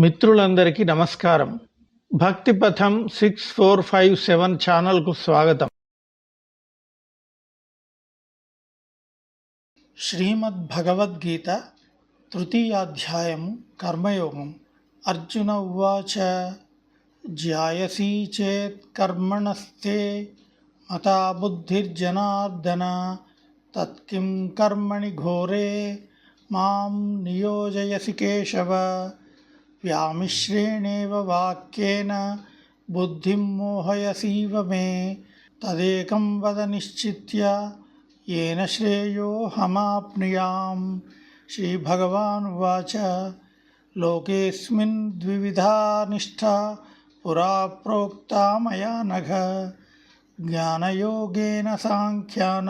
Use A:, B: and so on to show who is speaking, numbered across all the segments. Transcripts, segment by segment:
A: మిత్రులందరికీ నమస్కారం. భక్తి పథం సిక్స్ ఫోర్ ఫైవ్ సెవెన్ ఛానల్కు స్వాగతం. శ్రీమద్ భగవద్గీత తృతీయాధ్యాయము కర్మయోగం. అర్జున ఉవాచ జాయసీ చేత్ కర్మణస్తే మతా బుద్ధిర్జనార్దన తత్కిం కర్మణి ఘోరే మాం నియోజయసి కేశవ. व्यामिश्रेण वाक्येन बुद्धि मोहयसी मे। तदेक वद निश्चित्य, येन श्रेयोऽहमाप्नुयां श्री भगवाच लोकेस्विधा निष्ठा, पुरा प्रोक्ता मया नघ। ज्ञान सांख्या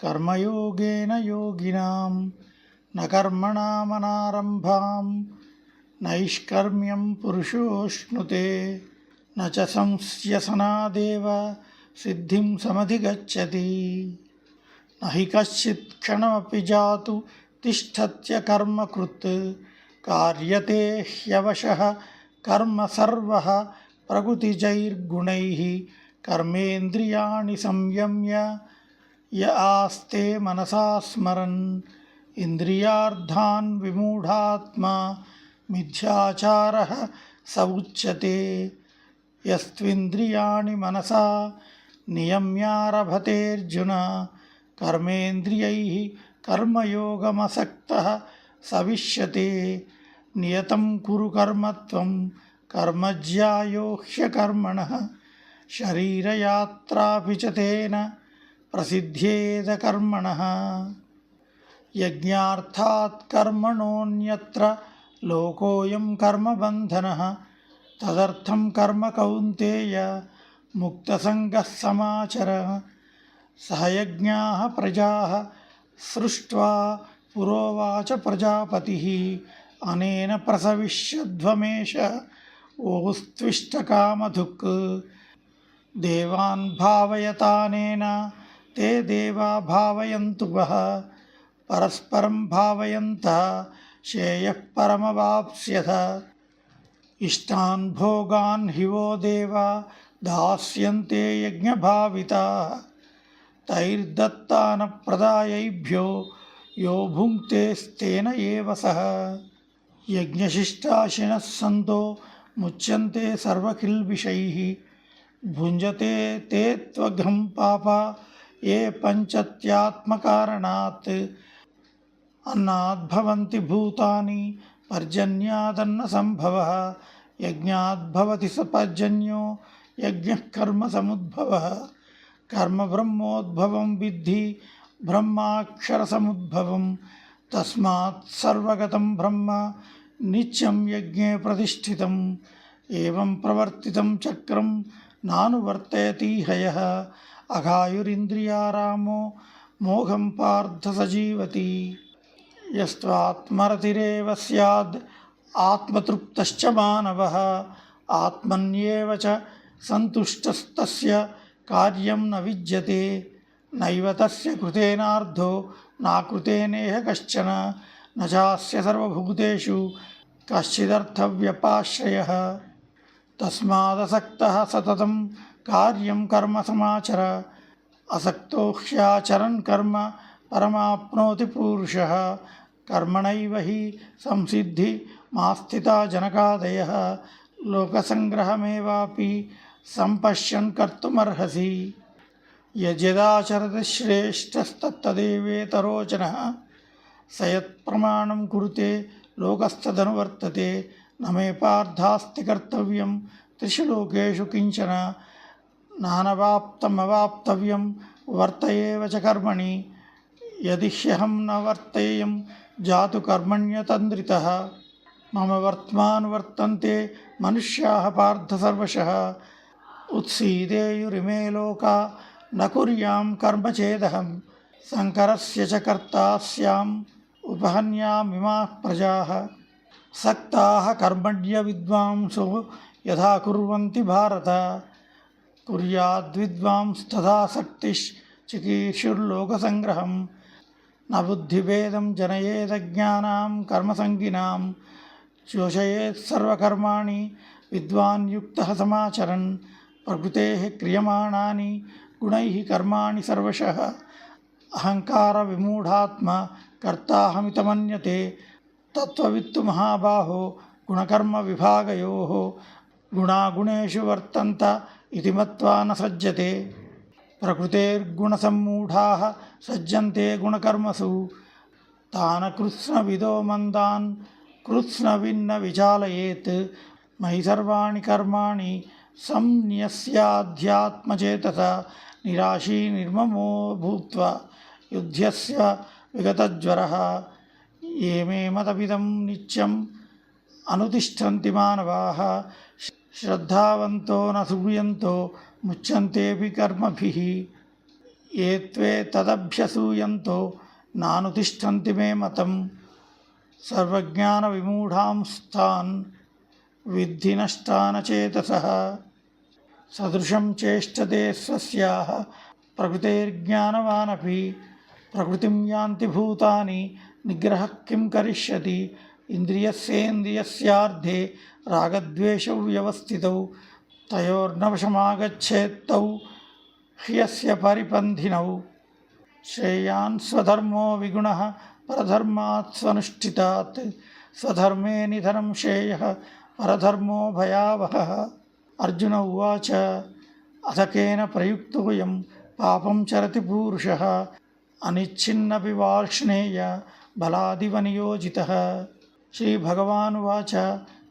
A: कर्मयोगेन योगिना न कर्मणामनारम्भाम् నైష్కర్మ్యం పురుషోష్ణుతే నచ సంస్యసనాదేవ సిద్ధిం సమధిగచ్చతి. నహి కశ్చిత్ క్షణమపి జాతు తిష్టత్య కర్మకృత్ కార్యతే హ్యవశ కర్మ సర్వ ప్రకృతిజైర్గుణై కర్మేంద్రియాణి సంయమ్య య ఆస్తే మనసా స్మరన్ ఇంద్రియార్థాన్ విమూఢాత్మా मिथ्याचारः स उच्यते यस्त्विन्द्रियाणि मनसा नियम्यारभतेऽर्जुन। कर्मेन्द्रियैः कर्मयोगमसक्तः सविष्यते। नियतं कुरु कर्म कर्मज्यायो ह्यकर्मणः शरीरयात्रापि च तेन प्रसिद्ध्येद कर्मणः यज्ञार्थात् कर्मणोऽन्यत्र लोकोऽयं कर्मबन्धनः तदर्थं कर्म कौन्तेय मुक्तसङ्गः समाचर सह यज्ञाः प्रजाः सृष्ट्वा पुरोवाच प्रजापतिः अनेन प्रसविष्यध्वमेष ओस्त्विष्टकामधुक् देवान् भावयतानेन ते देवा भावयन्तु वः परस्परं भावयन्तः श्रेयः परमवाप्स्यथ। इष्टान् भोगान् हि वो देवा, दास्यन्ते यज्ञभाविताः। तैर्दत्तानप्रदायैभ्यो यो भुङ्क्तेस्तेन एव सः। यज्ञशिष्टाशिनः सन्तो मुच्यन्ते सर्वकिल्बिषैः भुञ्जते ते त्वघं पापा, ये पञ्चत्यात्मकारणात्। अन्नाद्भवन्ति भूतानि पर्जन्यादन्नसम्भवः यज्ञाद्भवति स पर्जन्यो यज्ञः कर्मसमुद्भवः कर्म ब्रह्मोद्भवं विद्धि ब्रह्माक्षरसमुद्भवं तस्मात् सर्वगतं ब्रह्म, नित्यं यज्ञे प्रतिष्ठितम्। एवं प्रवर्तितं चक्रं नानुवर्तयति हयः अघायुरिन्द्रियारामो मोघं पार्थ स जीवति यस्त्वात्मरतिरेव स्याद्, आत्मतृप्तश्च मानवः, आत्मन्येव च सन्तुष्टस्तस्य कार्यं न विद्यते। नैव तस्य कृतेनार्धो नाकृतेनेह कश्चन, न चास्य सर्वभूतेषु कश्चिदर्थव्यपाश्रयः। तस्मादसक्तः सततं कार्यं कर्म समाचर, असक्तो ह्याचरन् कर्म परमाप्नोति पुरुषः। కర్మణి సంసిద్ధి మాస్థిత జనకాదయ లోకసంగ్రహమేవాపి సంపశ్యన్ కర్తుమర్హసి యజదాచరతి శ్రేష్టస్తత్తదేవేతరోచన సయత్ప్రమాణం కురుతే లోకస్తదనువర్తతే నమే పార్థాస్తి కర్తవ్యం త్రిషు లోకేషు కించన నానవాప్తమవాప్తవ్యం వర్తయే చ కర్మణి యదిహ్యహం న వర్తేయం जातु कर्मण्यतन्द्रितः। मम वर्त्मानुवर्तन्ते मनुष्याः पार्थ सर्वशः उत्सीदेयुरिमे लोका न कुर्यां कर्म चेदहं। शङ्करस्य च कर्ता स्याम् उपहन्यामिमाः प्रजाः। सक्ताः कर्मण्यविद्वांसो यथा कुर्वन्ति भारत। कुर्याद्विद्वांस्तथा शक्तिश्चिकीर्षुर्लोकसङ्ग्रहं न बुद्धिभेदं जनयेदज्ञानां कर्मसङ्गिनां चोषयेत्सर्वकर्माणि विद्वान् युक्तः समाचरन् प्रकृतेः क्रियमाणानि गुणैः कर्माणि सर्वशः अहङ्कारविमूढात्मा कर्ताहमितमन्यते तत्त्ववित्तु महाबाहो गुणकर्मविभागयोः गुणागुणेषु वर्तन्त इति मत्वा न सज्जते ప్రకృతేర్గుణసమ్మూఢా సజ్జంతే గుణకర్మసు తాన కృత్స్నవిదో మందాన్ కృత్స్నవిన్న విచాలయేత్ మయి సర్వాణి కర్మాణి సంన్యస్యాధ్యాత్మచేతస నిరాశీ నిర్మమో భూత్వ యుధ్యస్య విగతజ్వర ఏమే మతమిదం నిత్యం అనుతిష్టంతి మానవా. శ్రద్ధావంతో నూయంతో సూయంతో ముచ్యంతేపి కర్మభిः. ఏ త్వే తదభ్యసూయంతో నానుతిష్టంతి మే మతం. సర్వజ్ఞాన విమూఢాంస్తాన్ విద్ధి నష్టానచేతస సదృశం చేష్టతే స్వస్యాः. ప్రకృతేర్జ్ఞానవానపి ప్రకృతిం యాంతి భూతాని నిగ్రహ కిం కరిష్యతి. ఇంద్రియస్యేంద్రియస్యార్థే రాగద్వేషౌ వ్యవస్థితౌ తయోర్నవశమాగచ్చేత్తౌ హ్యస్య పరిపంధినౌ శ్రేయాన్ స్వధర్మో విగుణ పరధర్మాత్ స్వనుష్ఠితాత్ స్వధర్మే నిధనం శ్రేయ పరధర్మో భయావహ అర్జున ఉవాచ అథకేన ప్రయుక్తోయం పాపం చరతి పూరుష అనిచ్ఛిన్నపి వార్ష్ణేయ బలాదివనియోజిత श्रीभगवानुवाच।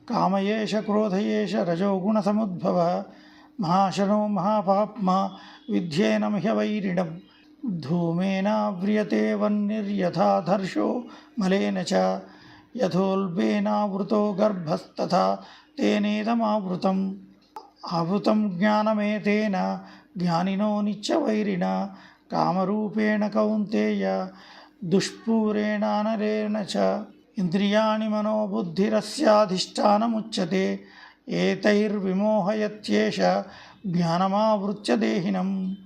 A: काम एष क्रोध एष रजोगुणसमुद्भवः महाशनो, महापाप्मा, विध्येनं ह्यवैरिणं धूमेनाव्रियते वह्निर्यथाधर्षो मलेन च। यथोल्बेनावृतो गर्भस्तथा तेनेदमावृतम्। आवृतं ज्ञानमेतेन, ज्ञानिनो निच्चवैरिण कामरूपेण कौन्तेय, दुष्पूरेणानरेण च। ఇంద్రియాణి మనోబుద్ధిరస్యాధిష్టానముచ్యతే ఏతైర్విమోహయత్యేష జ్ఞానమావృత్య దేహినం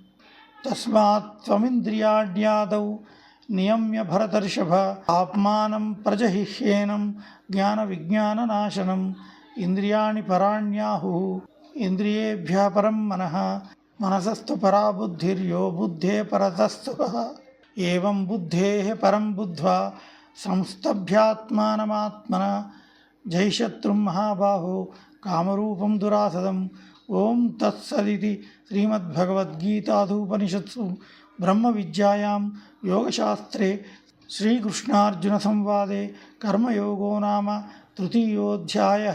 A: తస్మాత్ త్వమింద్రియాడ్యాదౌ నియమ్య భరతర్షభ ఆత్మానం ప్రజహిహ్యేనం జ్ఞాన విజ్ఞాననాశనం ఇంద్రియాణి పరాణ్యాహు ఇంద్రియేభ్య పరం మన మనసస్థు పరా బుద్ధిర్యో బుద్ధే పరతస్థు. ఏం బుద్ధే పరం బుద్ధ్వా సంస్తభ్యాత్మానమాత్మన జయశత్రుం మహాబాహో కామరూపం దురాసదం. ఓం తత్సదితి శ్రీమద్భగవద్గీతాధూపనిషత్సు. బ్రహ్మ విద్యాయాం యోగశాస్త్రే శ్రీకృష్ణార్జున సంవాదే కర్మయోగో నామ తృతీయోధ్యాయ.